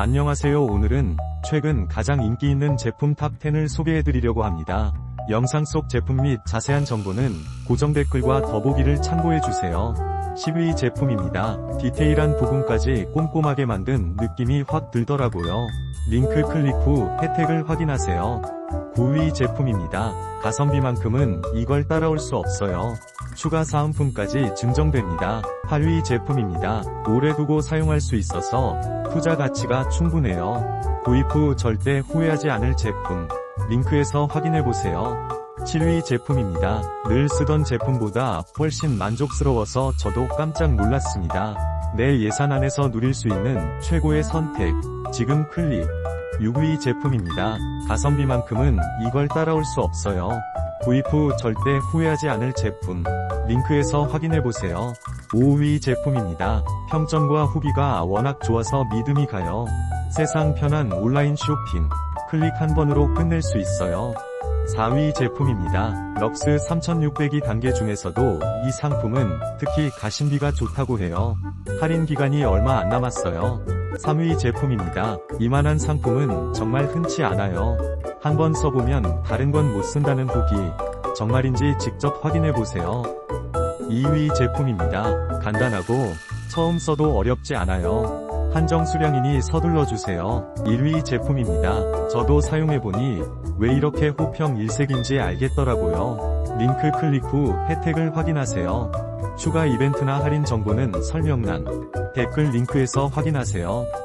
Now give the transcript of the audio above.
안녕하세요 오늘은 최근 가장 인기 있는 제품 탑10을 소개해드리려고 합니다. 영상 속 제품 및 자세한 정보는 고정 댓글과 더보기를 참고해주세요. 10위 제품입니다. 디테일한 부분까지 꼼꼼하게 만든 느낌이 확 들더라고요. 링크 클릭 후 혜택을 확인하세요. 9위 제품입니다. 가성비만큼은 이걸 따라올 수 없어요. 추가 사은품까지 증정됩니다. 8위 제품입니다. 오래 두고 사용할 수 있어서 투자 가치가 충분해요. 구입 후 절대 후회하지 않을 제품. 링크에서 확인해보세요. 7위 제품입니다. 늘 쓰던 제품보다 훨씬 만족스러워서 저도 깜짝 놀랐습니다. 내 예산 안에서 누릴 수 있는 최고의 선택. 지금 클릭. 6위 제품입니다. 가성비만큼은 이걸 따라올 수 없어요. 구입 후 절대 후회하지 않을 제품. 링크에서 확인해보세요. 5위 제품입니다. 평점과 후기가 워낙 좋아서 믿음이 가요. 세상 편한 온라인 쇼핑. 클릭 한 번으로 끝낼 수 있어요. 4위 제품입니다. 럭스 3600이 단계 중에서도 이 상품은 특히 가심비가 좋다고 해요. 할인 기간이 얼마 안 남았어요. 3위 제품입니다. 이만한 상품은 정말 흔치 않아요. 한번 써보면 다른 건 못 쓴다는 후기. 정말인지 직접 확인해보세요. 2위 제품입니다. 간단하고 처음 써도 어렵지 않아요. 한정 수량이니 서둘러주세요. 1위 제품입니다. 저도 사용해보니 왜 이렇게 호평 일색인지 알겠더라고요. 링크 클릭 후 혜택을 확인하세요. 추가 이벤트나 할인 정보는 설명란, 댓글 링크에서 확인하세요.